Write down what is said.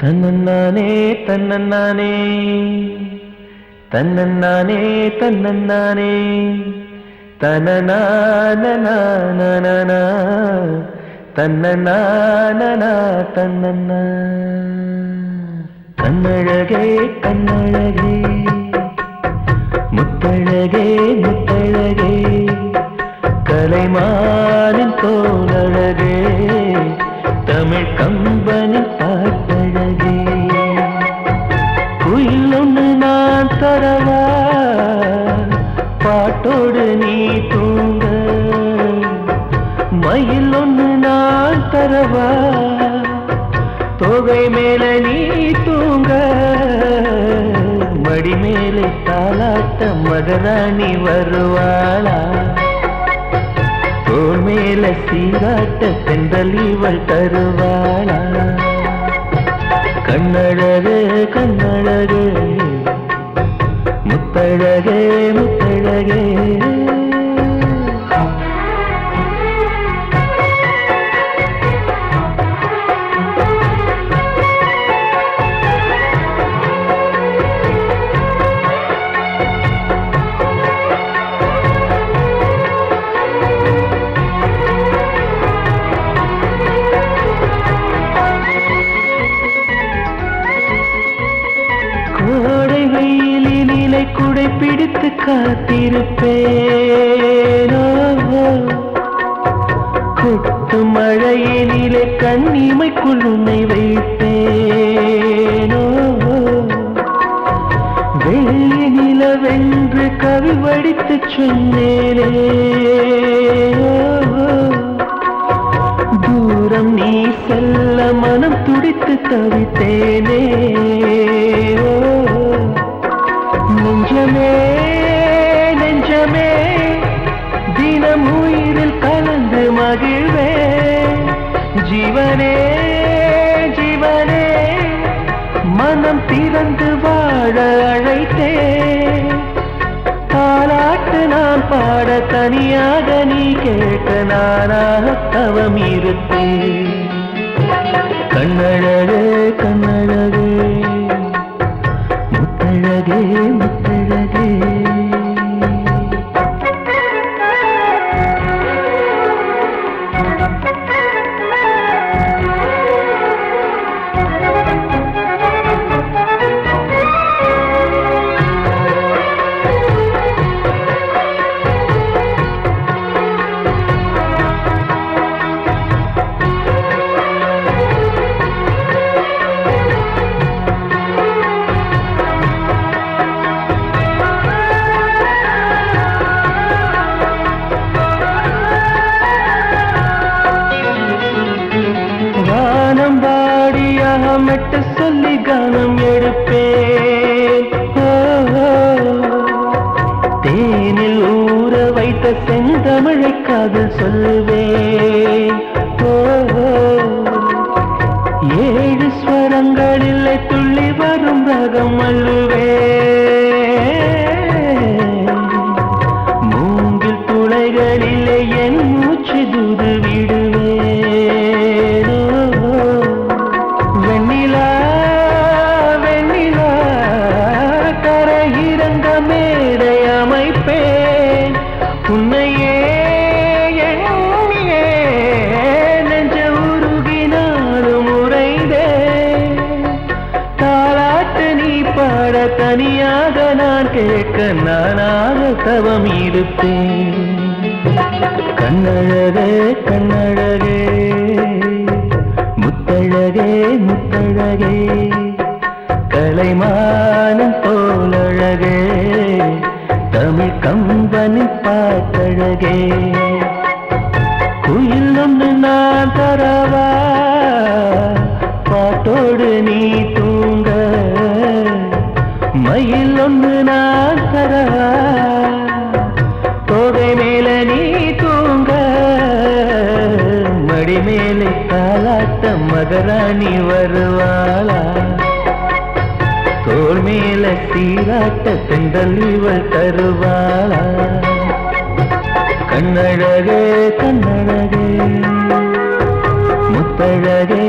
தன்னன்னானே தன்னன்னானே தன்னன்னானே தன்னன்னானே தனநானநானனா தன்னநானனா தன்னண்ணா. கண்ணழகே கண்ணழகே. முத்தழகே முத்தழகே. கலைமானின் தோழழகே. தமிழ் கம்பனின் பாட்டழகே குயில் நான் தரவா? பாட்டோடு நீ தூங்க. மயில் ஒன்று நான் தரவா? தொகை மேல நீ தூங்க. மடி மேலே தாலாட்ட மகராணி வருவாளா? தோல் மேல சீராட்ட சென்றல் இவள் தருவாளா? கண்ணழகே கண்ணழகே. முத்தழகே முத்தழகே. காத்திருப்பேனோ? கொட்டு மழையினிலே கண்ணிமைக்குள் உன்னை வைப்பேனோ? வெள்ளி நிலவென்று கவி வடித்து சொன்னேனே. தூரம் நீ செல்ல மனம் துடித்து தவித்தேனே. நெஞ்சமே நெஞ்சமே ஜீவனே ஜீவனே மனம் திறந்து வாழ அழைத்தே. தாலாட்டு நான் பாட தனியாக நீ கேட்க நானாக தவம் இருப்பேன் கண்ணழகு பணம் எடுப்பேன். தேனில் ஊற வைத்த செந்தமிழை காதல் சொல்வேன். ஞானியாக நான் கேட்க நானாக தவம் இருப்பேன் கண்ணழகே கண்ணழகே முத்தழகே முத்தழகே கலைமானம் போலழகே தமிழ் கம்பனி பாட்டழகே. குயில் ஒன்று நான் தரா தோல் மேல சீராட்ட சென்றல் இவள் தருவாள். கண்ணழகே கண்ணழகே முத்தழகே